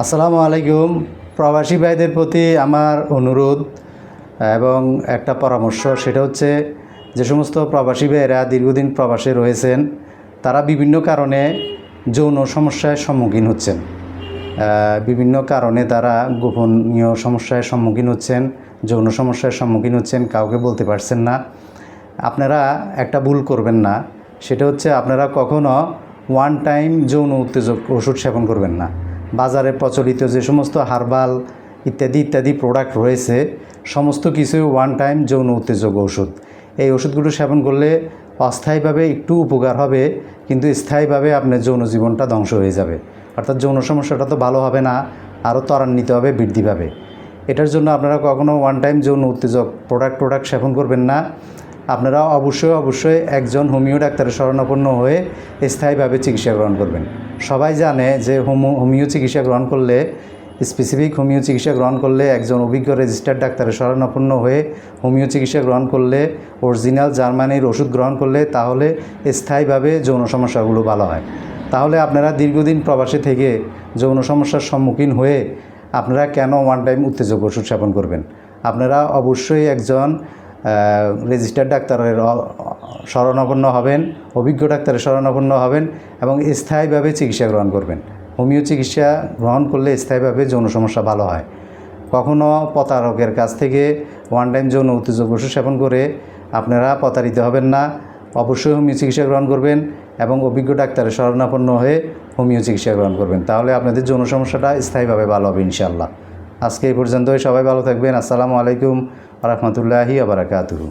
আসসালামু আলাইকুম। প্রবাসী ভাইদের প্রতি আমার অনুরোধ এবং একটা পরামর্শ, সেটা হচ্ছে যে সমস্ত প্রবাসী ভাইয়েরা দীর্ঘদিন প্রবাসে রয়েছেন, তারা বিভিন্ন কারণে যৌন সমস্যার সম্মুখীন হচ্ছেন। বিভিন্ন কারণে তারা গোপনীয় সমস্যার সম্মুখীন হচ্ছেন, যৌন সমস্যার সম্মুখীন হচ্ছেন, কাউকে বলতে পারছেন না। আপনারা একটা ভুল করবেন না, সেটা হচ্ছে আপনারা কখনো ওয়ান টাইম যৌন উত্তেজক ওষুধ সেবন করবেন না। বাজারে প্রচলিত যে সমস্ত হার্বাল ইত্যাদি ইত্যাদি প্রোডাক্ট রয়েছে, সমস্ত কিছুই ওয়ান টাইম যৌন উত্তেজক ওষুধ। এই ওষুধগুলো সেবন করলে অস্থায়ীভাবে একটু উপকার হবে, কিন্তু স্থায়ীভাবে আপনার যৌন জীবনটা ধ্বংস হয়ে যাবে। অর্থাৎ যৌন সমস্যাটা তো ভালো হবে না, আরও ত্বরান্বিত হবে, বৃদ্ধি পাবে। এটার জন্য আপনারা কখনও ওয়ান টাইম যৌন উত্তেজক প্রোডাক্ট প্রোডাক্ট সেবন করবেন না। আপনারা অবশ্যই অবশ্যই একজন হোমিও ডাক্তারের শরণাপন্ন হয়ে স্থায়ীভাবে চিকিৎসা গ্রহণ করবেন। সবাই জানে যে হোমো, হোমিও চিকিৎসা গ্রহণ করলে স্পেসিফিক হোমিও চিকিৎসা গ্রহণ করলে একজন অভিজ্ঞ রেজিস্টার্ড ডাক্তারের শরণাপন্ন হয়ে হোমিও চিকিৎসা গ্রহণ করলে অরিজিনাল জার্মানির ওষুধ গ্রহণ করলে তাহলে স্থায়ীভাবে যৌন সমস্যাগুলো ভালো হয়। তাহলে আপনারা দীর্ঘদিন প্রবাসে থেকে যৌন সমস্যার সম্মুখীন হয়ে আপনারা কেন ওয়ান টাইম উত্তেজক ওষুধ সেবন করবেন? আপনারা অবশ্যই একজন রেজিস্টার্ড ডাক্তারের শরণাপন্ন হবেন, অভিজ্ঞ ডাক্তারের শরণাপন্ন হবেন এবং স্থায়ীভাবে চিকিৎসা গ্রহণ করবেন। হোমিও চিকিৎসা গ্রহণ করলে স্থায়ীভাবে যৌন সমস্যা ভালো হয়। কখনো প্রতারকের কাছ থেকে ওয়ান টাইম যৌন উত্তেজক ওষুধ সেবন করে আপনারা প্রতারিত হবেন না। অবশ্যই হোমিও চিকিৎসা গ্রহণ করবেন এবং অভিজ্ঞ ডাক্তারের শরণাপন্ন হয়ে হোমিও চিকিৎসা গ্রহণ করবেন। তাহলে আপনাদের যৌন সমস্যাটা স্থায়ীভাবে ভালো হবে ইনশাল্লাহ আজকে এই পর্যন্তই। সবাই ভালো থাকবেন। আসসালামু আলাইকুম রহমতুল্লাহি আবরাকাতুহু